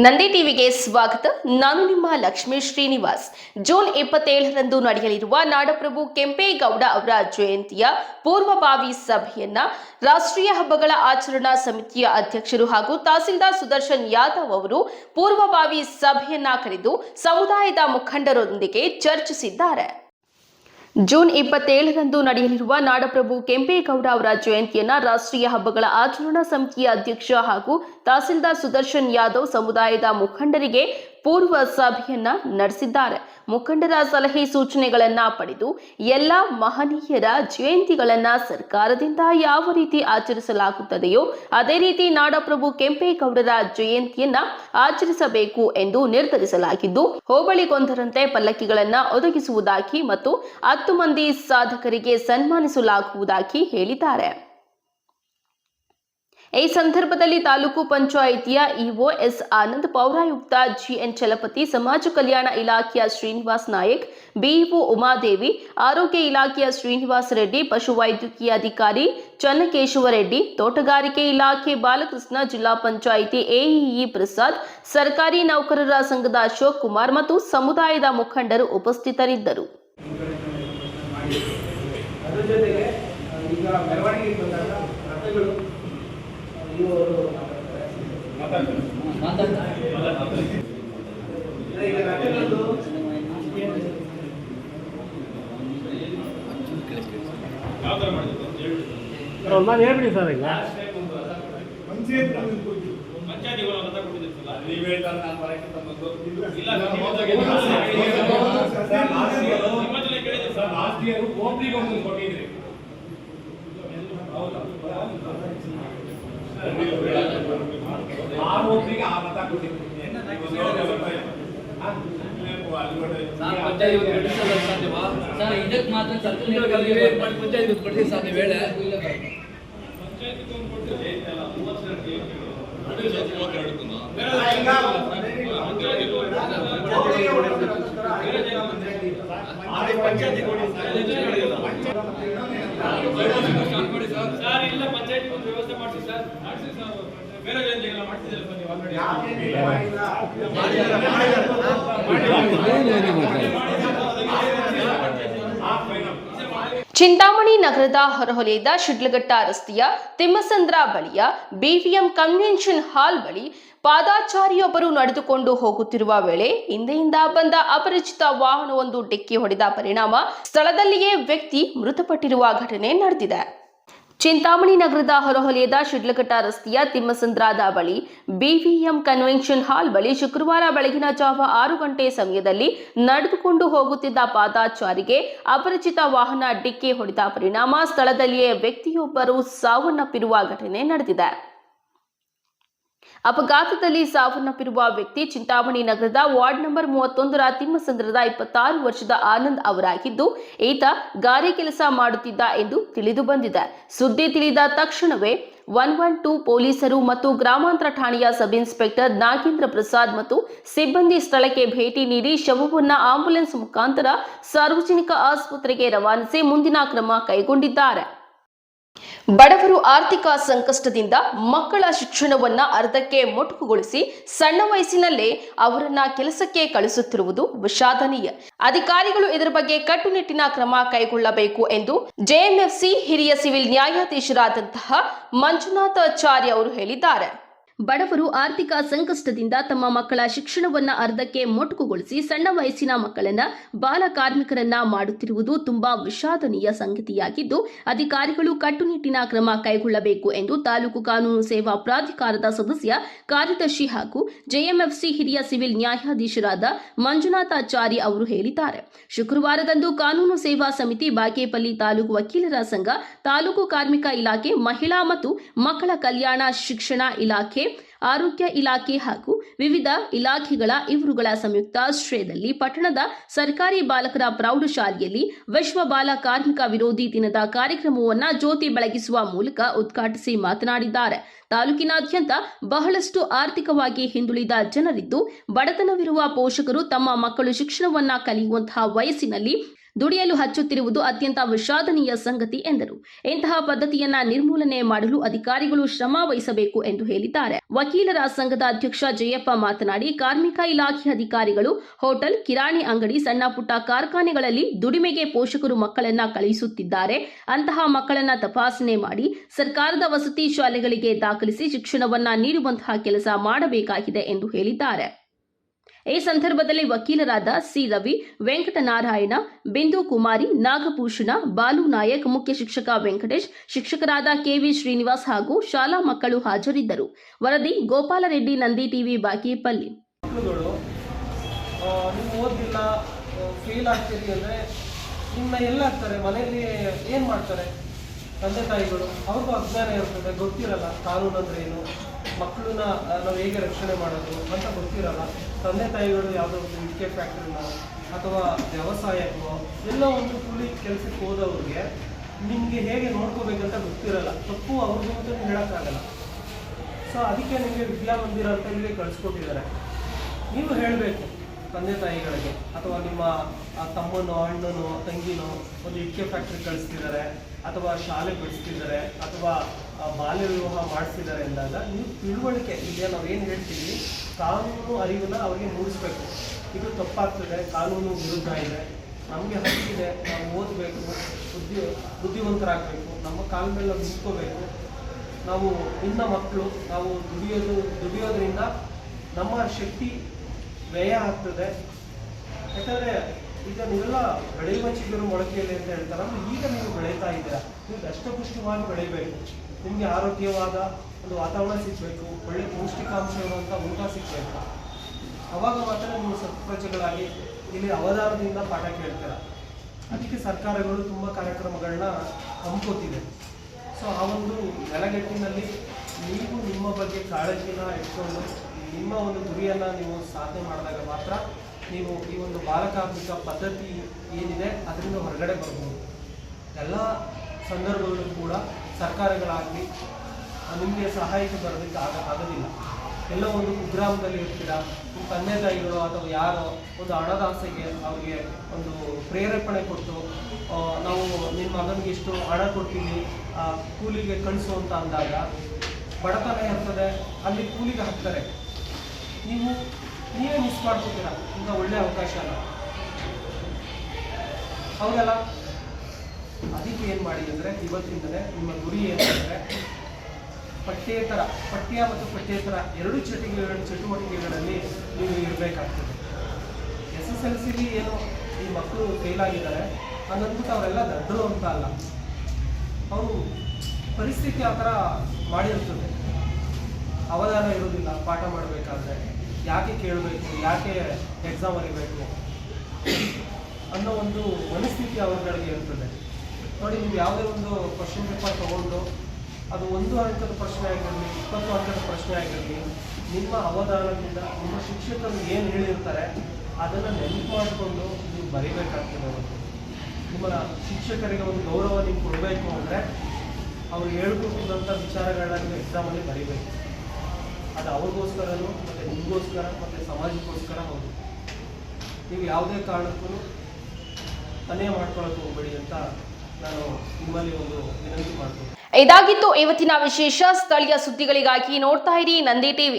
ನಂದಿ ಟಿವಿಗೆ ಸ್ವಾಗತ. ನಾನು ನಿಮ್ಮ ಲಕ್ಷ್ಮೀ ಶ್ರೀನಿವಾಸ್. ಜೂನ್ ಇಪ್ಪತ್ತೇಳರಂದು ನಡೆಯಲಿರುವ ನಾಡಪ್ರಭು ಕೆಂಪೇಗೌಡ ಅವರ ಜಯಂತಿಯ ಪೂರ್ವಭಾವಿ ಸಭೆಯನ್ನ ರಾಷ್ಟ್ರೀಯ ಹಬ್ಬಗಳ ಆಚರಣಾ ಸಮಿತಿಯ ಅಧ್ಯಕ್ಷರು ಹಾಗೂ ತಹಸೀಲ್ದಾರ್ ಸುದರ್ಶನ್ ಯಾದವ್ ಅವರು ಪೂರ್ವಭಾವಿ ಸಭೆಯನ್ನ ಕರೆದು ಸಮುದಾಯದ ಮುಖಂಡರೊಂದಿಗೆ ಚರ್ಚಿಸಿದ್ದಾರೆ. ಜೂನ್ ಇಪ್ಪತ್ತೇಳರಂದು ನಡೆಯಲಿರುವ ನಾಡಪ್ರಭು ಕೆಂಪೇಗೌಡ ಅವರ ಜಯಂತಿಯನ್ನ ರಾಷ್ಟ್ರೀಯ ಹಬ್ಬಗಳ ಆಚರಣಾ ಸಮಿತಿಯ ಅಧ್ಯಕ್ಷ ಹಾಗೂ ತಹಸೀಲ್ದಾರ್ ಸುದರ್ಶನ್ ಯಾದವ್ ಸಮುದಾಯದ ಮುಖಂಡರಿಗೆ ಪೂರ್ವ ಸಭೆಯನ್ನ ನಡೆಸಿದ್ದಾರೆ. ಮುಖಂಡರ ಸಲಹೆ ಸೂಚನೆಗಳನ್ನ ಪಡೆದು ಎಲ್ಲ ಮಹನೀಯರ ಜಯಂತಿಗಳನ್ನ ಸರ್ಕಾರದಿಂದ ಯಾವ ರೀತಿ ಆಚರಿಸಲಾಗುತ್ತದೆಯೋ ಅದೇ ರೀತಿ ನಾಡಪ್ರಭು ಕೆಂಪೇಗೌಡರ ಜಯಂತಿಯನ್ನ ಆಚರಿಸಬೇಕು ಎಂದು ನಿರ್ಧರಿಸಲಾಗಿದ್ದು ಹೋಬಳಿಗೊಂದರಂತೆ ಪಲ್ಲಕ್ಕಿಗಳನ್ನ ಒದಗಿಸುವುದಾಗಿ ಮತ್ತು ಹತ್ತು ಮಂದಿ ಸಾಧಕರಿಗೆ ಸನ್ಮಾನಿಸಲಾಗುವುದಾಗಿ ಹೇಳಿದ್ದಾರೆ. ಈ ಸಂದರ್ಭದಲ್ಲಿ ತಾಲೂಕು ಪಂಚಾಯಿತಿಯ ಇಒ ಎಸ್ ಆನಂದ್, ಪೌರಾಯುಕ್ತ ಜಿಎನ್ ಚಲಪತಿ, ಸಮಾಜ ಕಲ್ಯಾಣ ಇಲಾಖೆಯ ಶ್ರೀನಿವಾಸ್ ನಾಯಕ್, ಬಿಇಒ ಉಮಾದೇವಿ, ಆರೋಗ್ಯ ಇಲಾಖೆಯ ಶ್ರೀನಿವಾಸ ರೆಡ್ಡಿ ಪಶುವೈದ್ಯಕೀಯ ಅಧಿಕಾರಿ ಚನ್ನಕೇಶವ ರೆಡ್ಡಿ, ತೋಟಗಾರಿಕೆ ಇಲಾಖೆ ಬಾಲಕೃಷ್ಣ, ಜಿಲ್ಲಾ ಪಂಚಾಯಿತಿ ಎಇಇ ಪ್ರಸಾದ್, ಸರ್ಕಾರಿ ನೌಕರರ ಸಂಘದ ಅಶೋಕ್ ಕುಮಾರ್ ಮತ್ತು ಸಮುದಾಯದ ಮುಖಂಡರು ಉಪಸ್ಥಿತರಿದ್ದರು. ಒಂದು ಮಾತು ಹೇಳ್ಬಿಡಿ ಸರ್ ಈಗ. ಸರ್ ಇದಕ್ಕೆ ಮಾತ್ರ ಸರ್ಕಲ್ ಪಂಚಾಯತ್ ಕೊಡ್ತೀವಿ ಸರ್ ನೀವು ಹೇಳಿ ಈಗ ಒಬ್ಬರಿಗೆ ಹೊಡೆಯೋದಕ್ಕೋಸ್ಕರ ಐವತ್ತು ಪಂಚಾಯ್ತಿ ಇದೆ. ಆರು ಪಂಚಾಯ್ತಿ ಸರ್ ಇಲ್ಲ ಪಂಚಾಯತ್ ಒಂದು ವ್ಯವಸ್ಥೆ ಮಾಡಿಸಿ ಸರ್ ಮಾಡಿಸಿ ಸರ್ ಬೇರೆ ಜನ ಮಾಡ್ತಿದ್ದೀರಾ ಸರ್ ಆಲ್ರೆಡಿ ಯಾಕೆ ಮಾಡಿಲ್ಲ? ಚಿಂತಾಮಣಿ ನಗರದ ಹೊರವಲಯದ ಶಿಡ್ಲಘಟ್ಟ ರಸ್ತೆಯ ತಿಮ್ಮಸಂದ್ರ ಬಳಿಯ ಬಿವಿಎಂ ಕನ್ವೆನ್ಷನ್ ಹಾಲ್ ಬಳಿ ಪಾದಾಚಾರಿಯೊಬ್ಬರು ನಡೆದುಕೊಂಡು ಹೋಗುತ್ತಿರುವ ವೇಳೆ ಹಿಂದೆಯಿಂದ ಬಂದ ಅಪರಿಚಿತ ವಾಹನವೊಂದು ಡಿಕ್ಕಿ ಹೊಡೆದ ಪರಿಣಾಮ ಸ್ಥಳದಲ್ಲಿಯೇ ವ್ಯಕ್ತಿ ಮೃತಪಟ್ಟಿರುವ ಘಟನೆ ನಡೆದಿದೆ. ಚಿಂತಾಮಣಿ ನಗರದ ಹೊರವಲಯದ ಶಿಡ್ಲಘಟ್ಟ ರಸ್ತೆಯ ತಿಮ್ಮಸಂದ್ರಾದ ಬಳಿ ಬಿವಿಎಂ ಕನ್ವೆನ್ಷನ್ ಹಾಲ್ ಬಳಿ ಶುಕ್ರವಾರ ಬೆಳಗಿನ ಜಾವ ಆರು ಗಂಟೆ ಸಮಯದಲ್ಲಿ ನಡೆದುಕೊಂಡು ಹೋಗುತ್ತಿದ್ದ ಪಾದಾಚಾರಿಗೆ ಅಪರಿಚಿತ ವಾಹನ ಡಿಕ್ಕಿ ಹೊಡೆದ ಪರಿಣಾಮ ಸ್ಥಳದಲ್ಲಿಯೇ ವ್ಯಕ್ತಿಯೊಬ್ಬರು ಸಾವನ್ನಪ್ಪಿರುವ ಘಟನೆ ನಡೆದಿದೆ. ಅಪಘಾತದಲ್ಲಿ ಸಾವನ್ನಪ್ಪಿರುವ ವ್ಯಕ್ತಿ ಚಿಂತಾಮಣಿ ನಗರದ ವಾರ್ಡ್ ನಂಬರ್ ಮೂವತ್ತೊಂದರ ತಿಮ್ಮಸಂದ್ರದ ಇಪ್ಪತ್ತಾರು ವರ್ಷದ ಆನಂದ್ ಅವರಾಗಿದ್ದು, ಈತ ಗಾರೆ ಕೆಲಸ ಮಾಡುತ್ತಿದ್ದ ಎಂದು ತಿಳಿದು ಬಂದಿದೆ. ಸುದ್ದಿ ತಿಳಿದ ತಕ್ಷಣವೇ ಒನ್ ಒನ್ ಟೂ ಪೊಲೀಸರು ಮತ್ತು ಗ್ರಾಮಾಂತರ ಠಾಣೆಯ ಸಬ್ ಇನ್ಸ್ಪೆಕ್ಟರ್ ನಾಗೇಂದ್ರ ಪ್ರಸಾದ್ ಮತ್ತು ಸಿಬ್ಬಂದಿ ಸ್ಥಳಕ್ಕೆ ಭೇಟಿ ನೀಡಿ ಶವವನ್ನು ಆಂಬ್ಯುಲೆನ್ಸ್ ಮುಖಾಂತರ ಸಾರ್ವಜನಿಕ ಆಸ್ಪತ್ರೆಗೆ ರವಾನಿಸಿ ಮುಂದಿನ ಕ್ರಮ ಕೈಗೊಂಡಿದ್ದಾರೆ. ಬಡವರು ಆರ್ಥಿಕ ಸಂಕಷ್ಟದಿಂದ ಮಕ್ಕಳ ಶಿಕ್ಷಣವನ್ನ ಅರ್ಧಕ್ಕೆ ಮೊಟಕುಗೊಳಿಸಿ ಸಣ್ಣ ವಯಸ್ಸಿನಲ್ಲೇ ಅವರನ್ನ ಕೆಲಸಕ್ಕೆ ಕಳಿಸುತ್ತಿರುವುದು ವಿಷಾದನೀಯ. ಅಧಿಕಾರಿಗಳು ಇದರ ಬಗ್ಗೆ ಕಟ್ಟುನಿಟ್ಟಿನ ಕ್ರಮ ಕೈಗೊಳ್ಳಬೇಕು ಎಂದು ಜೆಎಂಎಫ್ಸಿ ಹಿರಿಯ ಸಿವಿಲ್ ನ್ಯಾಯಾಧೀಶರಾದಂತಹ ಮಂಜುನಾಥಾಚಾರ್ಯ ಅವರು ಹೇಳಿದ್ದಾರೆ. ಬಡವರು ಆರ್ಥಿಕ ಸಂಕಷ್ಟದಿಂದ ತಮ್ಮ ಮಕ್ಕಳ ಶಿಕ್ಷಣವನ್ನ ಅರ್ಧಕ್ಕೆ ಮೊಟಕುಗೊಳಿಸಿ ಸಣ್ಣ ವಯಸ್ಸಿನ ಮಕ್ಕಳನ್ನ ಬಾಲ ಕಾರ್ಮಿಕರನ್ನ ಮಾಡುತ್ತಿರುವುದು ತುಂಬಾ ವಿಷಾದನೀಯ ಸಂಗತಿಯಾಗಿದ್ದು, ಅಧಿಕಾರಿಗಳು ಕಟ್ಟುನಿಟ್ಟಿನ ಕ್ರಮ ಕೈಗೊಳ್ಳಬೇಕು ಎಂದು ತಾಲೂಕು ಕಾನೂನು ಸೇವಾ ಪ್ರಾಧಿಕಾರದ ಸದಸ್ಯ ಕಾರ್ಯದರ್ಶಿ ಹಾಗೂ ಜೆಎಂಎಫ್ಸಿ ಹಿರಿಯ ಸಿವಿಲ್ ನ್ಯಾಯಾಧೀಶರಾದ ಮಂಜುನಾಥಾಚಾರಿ ಅವರು ಹೇಳಿದ್ದಾರೆ. ಶುಕ್ರವಾರದಂದು ಕಾನೂನು ಸೇವಾ ಸಮಿತಿ ಬಾಗೇಪಲ್ಲಿ ತಾಲೂಕು ವಕೀಲರ ಸಂಘ, ತಾಲೂಕು ಕಾರ್ಮಿಕ ಇಲಾಖೆ, ಮಹಿಳಾ ಮತ್ತು ಮಕ್ಕಳ ಕಲ್ಯಾಣ ಶಿಕ್ಷಣ ಇಲಾಖೆ ಆರೋಗ್ಯ ಇಲಾಖೆ ಹಾಗೂ ವಿವಿಧ ಇಲಾಖೆಗಳ ಇವರುಗಳ ಸಂಯುಕ್ತಾಶ್ರಯದಲ್ಲಿ ಪಟ್ಟಣದ ಸರ್ಕಾರಿ ಬಾಲಕರ ಪ್ರೌಢಶಾಲೆಯಲ್ಲಿ ವಿಶ್ವ ಬಾಲ ಕಾರ್ಮಿಕ ವಿರೋಧಿ ದಿನದ ಕಾರ್ಯಕ್ರಮವನ್ನು ಜ್ಯೋತಿ ಬೆಳಗಿಸುವ ಮೂಲಕ ಉದ್ಘಾಟಿಸಿ ಮಾತನಾಡಿದ್ದಾರೆ. ತಾಲೂಕಿನಾದ್ಯಂತ ಬಹಳಷ್ಟು ಆರ್ಥಿಕವಾಗಿ ಹಿಂದುಳಿದ ಜನರಿದ್ದು ಬಡತನವಿರುವ ಪೋಷಕರು ತಮ್ಮ ಮಕ್ಕಳು ಶಿಕ್ಷಣವನ್ನ ಕಲಿಯುವಂತಹ ವಯಸ್ಸಿನಲ್ಲಿ ದುಡಿಯಲು ಹಚ್ಚುತ್ತಿರುವುದು ಅತ್ಯಂತ ವಿಷಾದನೀಯ ಸಂಗತಿ ಎಂದರು. ಇಂತಹ ಪದ್ಧತಿಯನ್ನ ನಿರ್ಮೂಲನೆ ಮಾಡಲು ಅಧಿಕಾರಿಗಳು ಶ್ರಮ ವಹಿಸಬೇಕು ಎಂದು ಹೇಳಿದ್ದಾರೆ. ವಕೀಲರ ಸಂಘದ ಅಧ್ಯಕ್ಷ ಜಯಪ್ಪ ಮಾತನಾಡಿ, ಕಾರ್ಮಿಕ ಇಲಾಖೆ ಅಧಿಕಾರಿಗಳು ಹೋಟೆಲ್, ಕಿರಾಣಿ ಅಂಗಡಿ, ಸಣ್ಣ ಪುಟ್ಟ ಕಾರ್ಖಾನೆಗಳಲ್ಲಿ ದುಡಿಮೆಗೆ ಪೋಷಕರು ಮಕ್ಕಳನ್ನ ಕಳುಹಿಸುತ್ತಿದ್ದಾರೆ ಅಂತಹ ಮಕ್ಕಳನ್ನ ತಪಾಸಣೆ ಮಾಡಿ ಸರ್ಕಾರದ ವಸತಿ ಶಾಲೆಗಳಿಗೆ ದಾಖಲಿಸಿ ಶಿಕ್ಷಣವನ್ನ ನೀಡುವಂತಹ ಕೆಲಸ ಮಾಡಬೇಕಾಗಿದೆ ಎಂದು ಹೇಳಿದ್ದಾರೆ. ಈ ಸಂದರ್ಭದಲ್ಲಿ ವಕೀಲರಾದ ಸಿ. ರವಿ, ವೆಂಕಟನಾರಾಯಣ, ಬಿಂದು ಕುಮಾರಿ, ನಾಗಭೂಷಣ, ಬಾಲು ನಾಯಕ್, ಮುಖ್ಯ ಶಿಕ್ಷಕ ವೆಂಕಟೇಶ್, ಶಿಕ್ಷಕರಾದ ಕೆವಿ ಶ್ರೀನಿವಾಸ್ ಹಾಗೂ ಶಾಲಾ ಮಕ್ಕಳು ಹಾಜರಿದ್ದರು. ವರದಿ ಗೋಪಾಲರೆಡ್ಡಿ, ನಂದಿ ಟಿವಿ ಬಾಕಿಪಲ್ಲಿ ಫೇಲ್ ಆಗ್ತೀರಿ ಅಂದರೆ ನಿಮ್ಮನ್ನ ಎಲ್ಲಾಗ್ತಾರೆ ಮನೆಯಲ್ಲಿ ಏನ್ ಮಾಡ್ತಾರೆ? ತಂದೆ ತಾಯಿಗಳು, ಅವ್ರಿಗೂ ಅಜ್ಞಾನ ಇರ್ತದೆ, ಗೊತ್ತಿರಲ್ಲ ಕಾನೂನು ಅಂದ್ರೆ ಏನು, ಮಕ್ಕಳನ್ನ ನಾವು ಹೇಗೆ ರಕ್ಷಣೆ ಮಾಡೋದು ಅಂತ ಗೊತ್ತಿರಲ್ಲ. ತಂದೆ ತಾಯಿಗಳು ಯಾವುದೋ ಒಂದು ಇಟ್ಕೆ ಫ್ಯಾಕ್ಟ್ರಿನ ಅಥವಾ ವ್ಯವಸಾಯಕ್ಕೋ, ಎಲ್ಲ ಒಂದು ಕೂಲಿ ಕೆಲಸಕ್ಕೆ ಹೋದವ್ರಿಗೆ ನಿಮಗೆ ಹೇಗೆ ನೋಡ್ಕೋಬೇಕಂತ ಗೊತ್ತಿರಲ್ಲ. ತಪ್ಪು ಅವ್ರಿಗೆ ಅಂತ ಹೇಳೋಕ್ಕಾಗಲ್ಲ. ಸೊ ಅದಕ್ಕೆ ನಿಮಗೆ ವಿದ್ಯಾಮಂದಿರ ಅಂತ ಇಲ್ಲಿ ಕಳಿಸ್ಕೊಟ್ಟಿದ್ದಾರೆ. ನೀವು ಹೇಳಬೇಕು, ತಂದೆ ತಾಯಿಗಳಿಗೆ, ಅಥವಾ ನಿಮ್ಮ ತಮ್ಮನೋ, ಅಣ್ಣನೋ, ತಂಗಿನೋ ಒಂದು ಇಟ್ಕೆ ಫ್ಯಾಕ್ಟ್ರಿ ಕಳಿಸ್ತಿದ್ದಾರೆ. ಅಥವಾ ಶಾಲೆ ಬಿಡಿಸ್ತಿದ್ದಾರೆ ಅಥವಾ ಬಾಲ್ಯ ವಿವಾಹ ಮಾಡಿಸಿದ್ದಾರೆ ಅಂದಾಗ ನೀವು ತಿಳುವಳಿಕೆ ಇದೆ ನಾವು ಏನು ಹೇಳ್ತೀವಿ? ಕಾನೂನು ಅರಿವನ್ನ ಅವರಿಗೆ ಮೂಡಿಸ್ಬೇಕು. ಇದು ತಪ್ಪಾಗ್ತದೆ, ಕಾನೂನು ವಿರುದ್ಧ ಇದೆ. ನಮಗೆ ಹಕ್ಕಿದೆ, ನಾವು ಓದಬೇಕು, ಬುದ್ಧಿ, ಬುದ್ಧಿವಂತರಾಗಬೇಕು, ನಮ್ಮ ಕಾಲ ಮೇಲೆ ನಾವು ನಿಂತ್ಕೋಬೇಕು ನಾವು ಇನ್ನ ಮಕ್ಕಳು, ನಾವು ದುಡಿಯೋದು, ದುಡಿಯೋದ್ರಿಂದ ನಮ್ಮ ಶಕ್ತಿ ವ್ಯಯ ಆಗ್ತದೆ. ಯಾಕಂದ್ರೆ ಈಗ ನೀವೆಲ್ಲ ಬೆಳೆಯುವ ಚಿಗುರು ಮೊಳಕೆಯಲ್ಲಿ ಅಂತ ಹೇಳ್ತಾರೆ ಅಂದ್ರೆ ಈಗ ನೀವು ಬೆಳೀತಾ ಇದ್ದೀರಾ? ನೀವು ದಷ್ಟಪುಷ್ಟವಾಗಿ ಬೆಳಿಬೇಕು. ನಿಮಗೆ ಆರೋಗ್ಯವಾದ ಒಂದು ವಾತಾವರಣ ಸಿಗಬೇಕು, ಒಳ್ಳೆ ಪೌಷ್ಟಿಕಾಂಶ ಇರುವಂಥ ಊಟ ಸಿಗಬೇಕು. ಅವಾಗ ಮಾತ್ರ ನೀವು ಸತ್ಪ್ರಜೆಗಳಾಗಿ ಇಲ್ಲಿ ಅವಧಾನದಿಂದ ಪಾಠ ಕೇಳ್ತೀರ? ಅದಕ್ಕೆ ಸರ್ಕಾರಗಳು ತುಂಬ ಕಾರ್ಯಕ್ರಮಗಳನ್ನ ಹಮ್ಮಿಕೊತಿದೆ ಸೊ ಆ ಒಂದು ನೆಲಗಟ್ಟಿನಲ್ಲಿ ನೀವು ನಿಮ್ಮ ಬಗ್ಗೆ ಕಾಳಜಿನ ಇಟ್ಕೊಂಡು, ನಿಮ್ಮ ಒಂದು ಗುರಿಯನ್ನು ನೀವು ಸಾಧನೆ ಮಾಡಿದಾಗ ಮಾತ್ರ ನೀವು ಈ ಒಂದು ಬಾಲಕಾರ್ಮಿಕ ಪದ್ಧತಿ ಏನಿದೆ ಅದರಿಂದ ಹೊರಗಡೆ ಬರಬಹುದು ಎಲ್ಲ ಸಂದರ್ಭಗಳು ಕೂಡ ಸರ್ಕಾರಗಳಾಗಲಿ ನಿಮಗೆ ಸಹಾಯಕ್ಕೆ ಬರೋದಕ್ಕೆ ಆಗ ಆಗೋದಿಲ್ಲ. ಎಲ್ಲ ಒಂದು ಕುಗ್ರಾಮದಲ್ಲಿ ಇರ್ತೀರ? ತಂದೆ ತಾಯಿಗಳು ಅಥವಾ ಯಾರೋ ಒಂದು ಹಣದಾಸೆಗೆ ಅವರಿಗೆ ಒಂದು ಪ್ರೇರೇಪಣೆ ಕೊಟ್ಟು ನಾವು ನಿಮ್ಮ ಮಗನಿಗೆ ಇಷ್ಟು ಹಣ ಕೊಡ್ತೀವಿ ಕೂಲಿಗೆ ಕಳಿಸು ಅಂತ ಅಂದಾಗ ಬಡತನ ಇರ್ತದೆ ಅಲ್ಲಿ ಕೂಲಿಗೆ ಹಾಕ್ತಾರೆ. ನೀವು ನೀವೇ ಮಿಸ್ ಮಾಡ್ಕೋತೀರಾ ಇಂಥ ಒಳ್ಳೆ ಅವಕಾಶ ಅಲ್ಲ. ಹೌದಲ್ಲ? ಅದಕ್ಕೆ ಏನು ಮಾಡಿ ಅಂದರೆ, ಇವತ್ತಿಂದಲೇ ನಿಮ್ಮ ಗುರಿ ಏನಂದರೆ ಪಠ್ಯೇತರ, ಪಠ್ಯ ಮತ್ತು ಪಠ್ಯೇತರ ಎರಡು ಚಟುವಟಿಕೆಗಳ ಚಟುವಟಿಕೆಗಳಲ್ಲಿ ನೀವು ಇರಬೇಕಾಗ್ತದೆ. ಎಸ್ ಎಸ್ ಎಲ್ ಸಿಲಿ ಏನು ಈ ಮಕ್ಕಳು ಫೇಲ್ ಆಗಿದ್ದಾರೆ ಹಂಗಂದ್ಬಿಟ್ಟು ಅವರೆಲ್ಲ ದಡ್ಡರು ಅಂತ ಅಲ್ಲ. ಅವರು ಪರಿಸ್ಥಿತಿ ಆ ಥರ ಮಾಡಿರ್ತದೆ ಅವಧಾನ ಇರೋದಿಲ್ಲ ಪಾಠ ಮಾಡಬೇಕಾದ್ರೆ. ಯಾಕೆ ಕೇಳಬೇಕು, ಯಾಕೆ ಎಕ್ಸಾಮ್ ಬರೀಬೇಕು ಅನ್ನೋ ಒಂದು ಮನಸ್ಥಿತಿ ಅವರುಗಳಿಗೆ ಇರ್ತದೆ. ನೋಡಿ, ನೀವು ಯಾವುದೇ ಒಂದು ಕ್ವಶನ್ ಪೇಪರ್ ತೊಗೊಂಡು ಅದು ಒಂದು ಅಂಕದ ಪ್ರಶ್ನೆ ಆಗಿರಲಿ, ಇಪ್ಪತ್ತು ಅಂಕದ ಪ್ರಶ್ನೆ ಆಗಿರಲಿ, ನಿಮ್ಮ ಅವಧಾನದಿಂದ ನಿಮ್ಮ ಶಿಕ್ಷಕರು ಏನು ಹೇಳಿರ್ತಾರೆ, ಅದನ್ನು ನೆನಪು ಮಾಡಿಕೊಂಡು ನೀವು ಬರೀಬೇಕಾಗ್ತದೆ ಅವರು ನಿಮ್ಮ ಶಿಕ್ಷಕರಿಗೆ ಒಂದು ಗೌರವ ನೀವು ಕೊಡಬೇಕು ಅಂದರೆ ಅವ್ರು ಹೇಳ್ಕೊಟ್ಟಿದ್ದಂಥ ವಿಚಾರಗಳನ್ನ ನೀವು ಎಕ್ಸಾಮಲ್ಲಿ ಬರೀಬೇಕು. ಅದು ಅವ್ರಿಗೋಸ್ಕರನೂ ಮತ್ತೆ ನಿಮಗೋಸ್ಕರ ಮತ್ತೆ ಸಮಾಜಕ್ಕೋಸ್ಕರ ಹೌದು. ನೀವು ಯಾವುದೇ ಕಾರಣಕ್ಕೂ ಅನ್ಯಾಯ ಮಾಡ್ಕೊಳಕ್ಕೆ ಹೋಗಬೇಡಿ ಅಂತ ನಾನು ನಿಮ್ಮಲ್ಲಿ ಒಂದು ವಿನಂತಿ ಮಾಡ್ತೀನಿ. ಇದಾಗಿತ್ತು ಇವತ್ತಿನ ವಿಶೇಷ ಸ್ಥಳೀಯ ಸುದ್ದಿಗಳಿಗಾಗಿ ನೋಡ್ತಾ ಇರಿ ನಂದಿ ಟಿವಿ.